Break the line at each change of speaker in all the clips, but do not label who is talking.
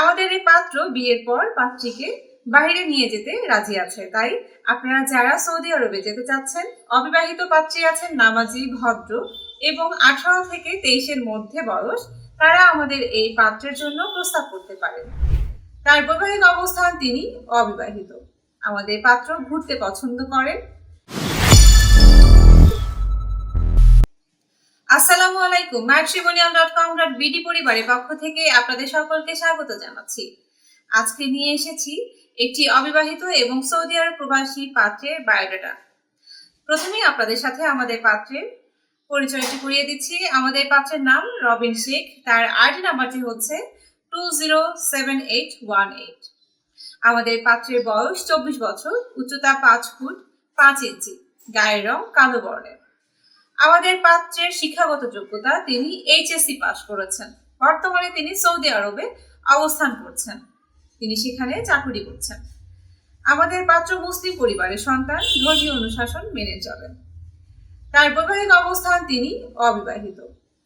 আমাদের এই পাত্র বিয়ের পর পাত্রীকে বাইরে নিয়ে যেতে রাজি আছে। তাই আপনারা যারা সৌদি আরবে যেতে চাচ্ছেন, অবিবাহিত পাত্রী আছেন নামাজি, ভদ্র এবং আঠারো থেকে তেইশের মধ্যে বয়স, তারা আমাদের এই পাত্রের জন্য প্রস্তাব করতে পারেন। তার বৈবাহিক অবস্থান তিনি অবিবাহিত। আমাদের পাত্র ঘুরতে পছন্দ করেন আসসালামু আলাইকুম matrimonial dot com dot BD পরিবারের পক্ষ থেকে আপনাদের সকলকে স্বাগত জানাচ্ছি। আজকে নিয়ে এসেছি একটি অবিবাহিত এবং সৌদি আরব প্রবাসী পাত্রের বায়োডাটা। প্রথমেই আপনাদের সাথে আমাদের পাত্রের পরিচয়টি করিয়ে দিচ্ছি। আমাদের পাত্রের নাম রবিন শেখ, তার আইডি নাম্বারটি হচ্ছে two zero seven eight one eight. আমাদের পাত্রের বয়স চব্বিশ বছর, উচ্চতা পাঁচ ফুট পাঁচ ইঞ্চি, গায়ের রং কালো বর্ণের। আমাদের পাত্রের শিক্ষাগত যোগ্যতা তিনি এইচএসসি পাশ করেছেন। বর্তমানে তিনি সৌদি আরবে অবস্থান করছেন। তিনি সেখানে চাকরি করছেন। আমাদের পাত্র মুসলিম পরিবারের সন্তান ধর্মীয় অনুশাসন মেনে চলেন। তার বৈবাহিক অবস্থান তিনি অবিবাহিত।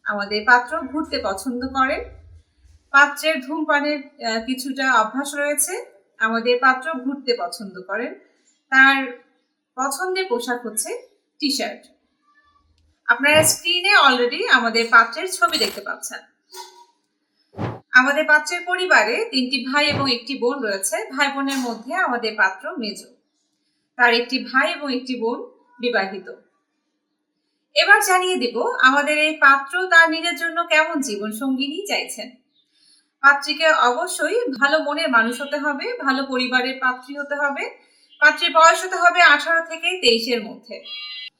আমাদের পাত্র ঘুরতে পছন্দ করেন। পাত্রের ধূমপানের কিছুটা অভ্যাস রয়েছে। আমাদের পাত্র ঘুরতে পছন্দ করেন। তার পছন্দের পোশাক হচ্ছে টি শার্ট আপনারা স্ক্রিনে অলরেডি আমাদের পাত্রের ছবি দেখতে পাচ্ছেন। আমাদের পাত্রের পরিবারে তিনটি ভাই এবং একটি বোন রয়েছে। ভাই বোনের মধ্যে আমাদের পাত্র মেজ। তার একটি ভাই এবং একটি বোন বিবাহিত। এবার জানিয়ে দিব, আমাদের এই পাত্র তার নিজের জন্য কেমন জীবন সঙ্গিনী চাইছেন? পাত্রীকে অবশ্যই ভালো মনের মানুষ হতে হবে, ভালো পরিবারের পাত্রী হতে হবে। পাত্রীর বয়স হতে হবে আঠারো থেকে তেইশের মধ্যে।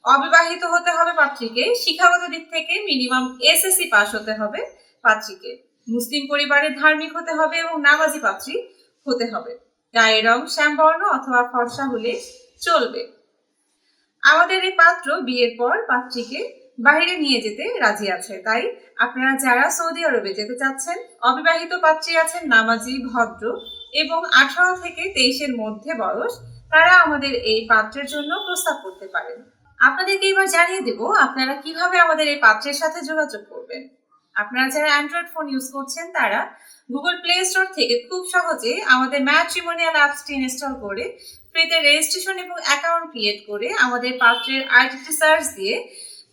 অবিবাহিত হতে হবে পাত্রীকে, শিক্ষাগত দিক থেকে মিনিমাম এসএসসি পাস হতে হবে পাত্রীকে। মুসলিম পরিবারের ধার্মিক হতে হবে এবং নামাজি পাত্রী হতে হবে। গায়ের রং, শ্যামবর্ণ অথবা ফর্সা হলে চলবে। আমাদের এই পাত্র বিয়ের পর পাত্রীকে বাইরে নিয়ে যেতে রাজি আছে। তাই আপনারা যারা সৌদি আরবে যেতে চাচ্ছেন, অবিবাহিত পাত্রী আছেন, নামাজি, ভদ্র এবং আঠারো থেকে তেইশের মধ্যে বয়স, তারা আমাদের এই পাত্রের জন্য প্রস্তাব করতে পারেন। আপনাদেরকে এবার জানিয়ে দেব, আপনারা কীভাবে আমাদের এই পাত্রের সাথে যোগাযোগ করবেন। আপনারা যারা অ্যান্ড্রয়েড ফোন ইউজ করছেন, তারা গুগল প্লে স্টোর থেকে খুব সহজে আমাদের ম্যাট্রিমোনিয়াল অ্যাপসটি ইনস্টল করে ফ্রিতে রেজিস্ট্রেশন এবং অ্যাকাউন্ট ক্রিয়েট করে আমাদের পাত্রের আইডিটি সার্চ দিয়ে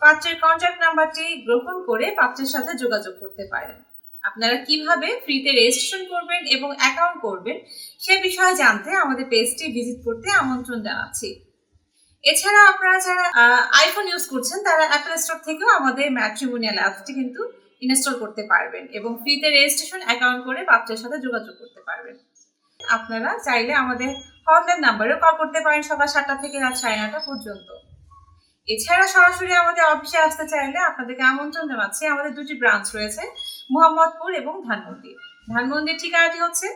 পাত্রের কন্ট্যাক্ট নাম্বারটি গ্রহণ করে পাত্রের সাথে যোগাযোগ করতে পারেন। আপনারা কীভাবে ফ্রিতে রেজিস্ট্রেশন করবেন এবং অ্যাকাউন্ট করবেন, সে বিষয়ে জানতে আমাদের পেজটি ভিজিট করতে আমন্ত্রণ জানাচ্ছি। এছাড়া আপনারা যারা আইফোন ইউজ করছেন, তারা অ্যাপল স্টোর থেকেও আমাদের ম্যাট্রিমোনিয়াল অ্যাপসটি কিন্তু ইনস্টল করতে পারবেন এবং ফ্রিতে রেজিস্ট্রেশন অ্যাকাউন্ট করে বাচ্চার সাথে যোগাযোগ করতে পারবেন। আপনারা চাইলে আমাদের হটলাইন নাম্বারেও কল করতে পারেন সকাল সাতটা থেকে রাত সাড়ে নটা পর্যন্ত। এছাড়া সরাসরি আমাদের অফিসে আসতে চাইলে আপনাদেরকে আমন্ত্রণ জানাচ্ছি, আমাদের দুটি ব্রাঞ্চ রয়েছে, মোহাম্মদপুর এবং ধানমন্ডি। ধানমন্ডির ঠিকানাটি হচ্ছে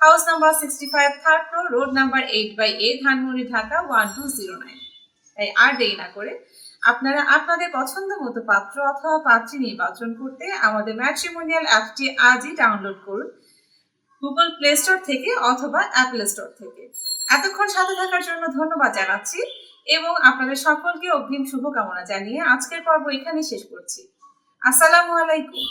house number sixty five third floor road number eight by A Dhanmondi Dhaka one two zero nine তাই আর দেরি না করে আপনারা আপনাদের পছন্দ মতো পাত্র অথবা পাত্রী নির্বাচন করতে আমাদের ম্যাট্রিমোনিয়াল অ্যাপটি আজই ডাউনলোড করুন। গুগল প্লে স্টোর থেকে অথবা অ্যাপল স্টোর থেকে। এতক্ষণ সাথে থাকার জন্য ধন্যবাদ জানাচ্ছি এবং আপনাদের সকলকে অগ্রিম শুভকামনা জানিয়ে আজকের পর্ব এখানে শেষ করছি। আসসালামু আলাইকুম।